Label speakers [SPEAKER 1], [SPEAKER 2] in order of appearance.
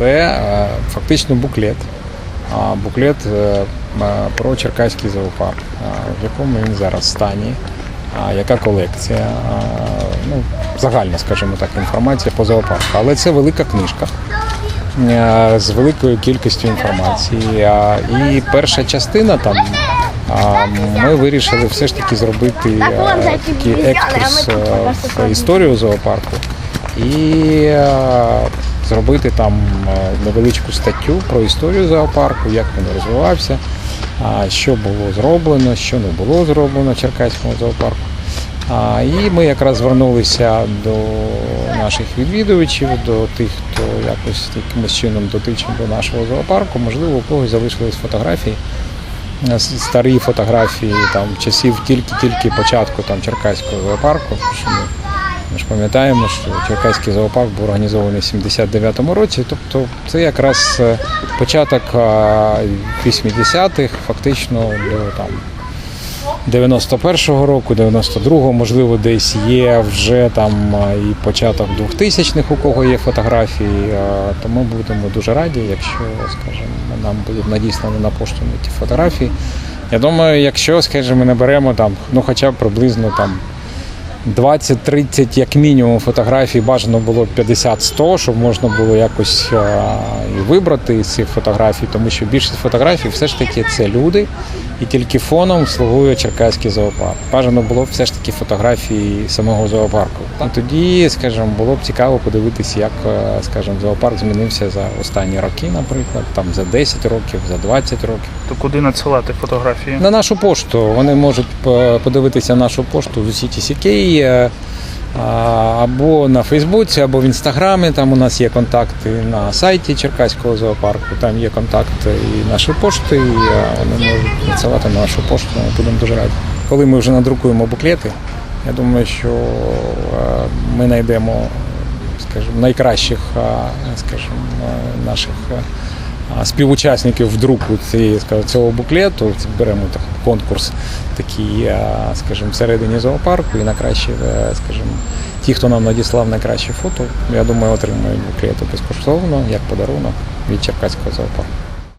[SPEAKER 1] Це е, фактично буклет. Буклет е, е, про Черкаський зоопарк, в якому він зараз стані, яка колекція. Ну, загальна, скажімо так, інформація по зоопарку. Але це велика книжка з великою кількістю інформації. І перша частина там ми вирішили все ж таки зробити такий екскурс в історію зоопарку і е, зробити там е, невеличку статтю про історію зоопарку, як він розвивався, що було зроблено, що не було зроблено в Черкаському зоопарку. І ми якраз звернулися до наших відвідувачів, до тих, хто якось якимось чином дотичний до нашого зоопарку. Можливо, у когось залишились фотографії, е, старі фотографії там часів тільки-тільки початку там Черкаського зоопарку. що ми ми ж пам'ятаємо, що Черкаський зоопарк був організований в 79-му році, тобто це якраз е, початок 80-х, фактично до там 91-го року, 92-го, можливо, десь є вже там і початок 2000-х, у кого є фотографії. То ми будемо дуже раді, якщо, скажімо, нам будуть надіслані на пошту ті фотографії. Я думаю, якщо, скажімо, наберемо там, ну хоча б приблизно там 20-30 як мінімум фотографій, бажано було 50-100, щоб можна було якось а, і вибрати з цих фотографій, тому що більшість фотографій все ж таки це люди, і тільки фоном слугує Черкаський зоопарк. Бажано було все ж таки фотографії самого зоопарку. І тоді, скажімо, було б цікаво подивитися, як, е, скажімо, зоопарк змінився за останні роки, наприклад, там за 10 років, за 20 років.
[SPEAKER 2] То куди надсилати фотографії?
[SPEAKER 1] На нашу пошту. Вони можуть е, подивитися нашу пошту в CTCK е, або на Фейсбуці, або в інстаграмі. Там у нас є контакти на сайті Черкаського зоопарку. Там є контакти і нашої пошти, і вони можуть надсилати на нашу пошту. Ми будемо дуже раді. Коли ми вже надрукуємо буклети, я думаю, що е, ми знайдемо скажімо, найкращих е, скажімо, е, наших. співучасників в друку цього буклету. Беремо так, конкурс такий, скажімо, всередині зоопарку і на краще, скажімо, ті, хто нам надіслав найкраще фото, я думаю, отримають буклети безкоштовно як подарунок від Черкаського зоопарку.